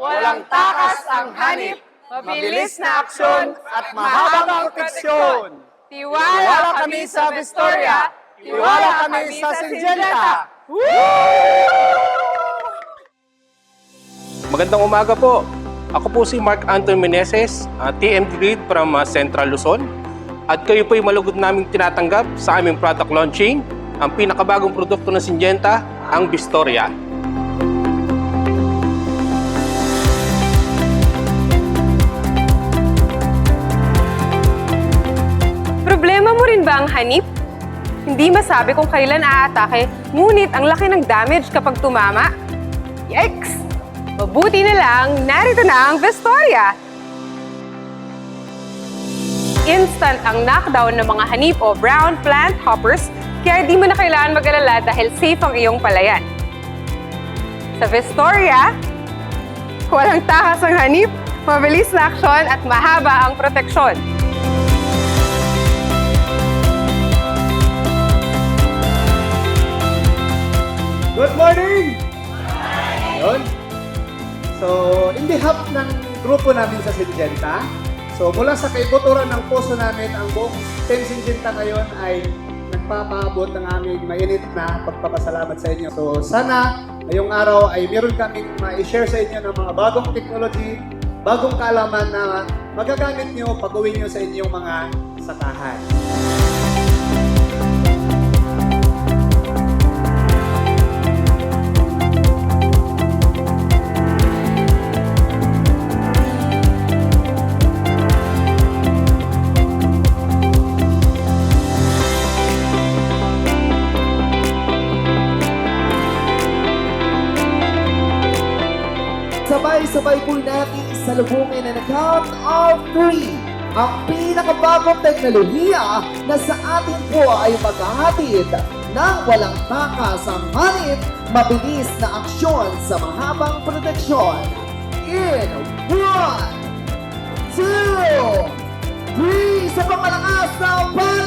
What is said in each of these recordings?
Walang takas ang hanip, mabilis na aksyon at mahabang proteksyon. Tiwala kami sa Vistoria, tiwala kami sa Syngenta. Magandang umaga po. Ako po si Mark Anton Meneses, uh, TMD Lead from uh, Central Luzon. At kayo po ay malugod naming tinatanggap sa aming product launching, ang pinakabagong produkto ng Syngenta, ang Vistoria. Problema mo rin ba ang hanip? Hindi masabi kung kailan aatake, ngunit ang laki ng damage kapag tumama. Yikes! Mabuti na lang, narito na ang Vistoria. Instant ang knockdown ng mga hanip o brown plant hoppers, kaya di mo na kailangan mag-alala dahil safe ang iyong palayan. Sa Vistoria, walang takas ang hanip, mabilis na aksyon at mahaba ang proteksyon. Good morning! Ayun. So, in behalf ng grupo namin sa Syngenta, so mula sa kaibuturan ng puso namin, ang buong Team Syngenta ngayon ay nagpapaabot ng aming mainit na pagpapasalamat sa inyo. So, sana ngayong araw ay meron kaming ma-share sa inyo ng mga bagong technology, bagong kaalaman na magagamit nyo pag-uwi nyo sa inyong mga sakahan. sabay-sabay po natin salubungin na count of three ang pinakabagong teknolohiya na sa atin po ay maghahatid ng walang takas ang hanip mabilis na aksyon sa mahabang proteksyon. In 1, 2, 3, sa pangalakas na 5,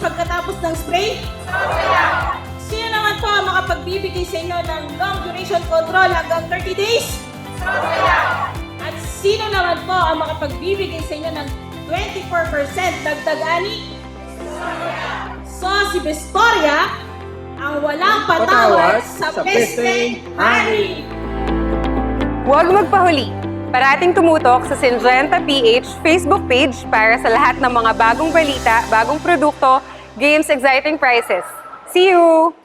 pagkatapos ng spray? Sino naman po ang makapagbibigay sa inyo ng long duration control hanggang 30 days? At sino naman po ang makapagbibigay sa inyo ng 24% dagdag ani? So, si Vistoria, ang walang patawad sa pesteng hari. Huwag magpahuli. Parating tumutok sa Syngenta PH Facebook page para sa lahat ng mga bagong balita, bagong produkto, games, exciting prices. See you!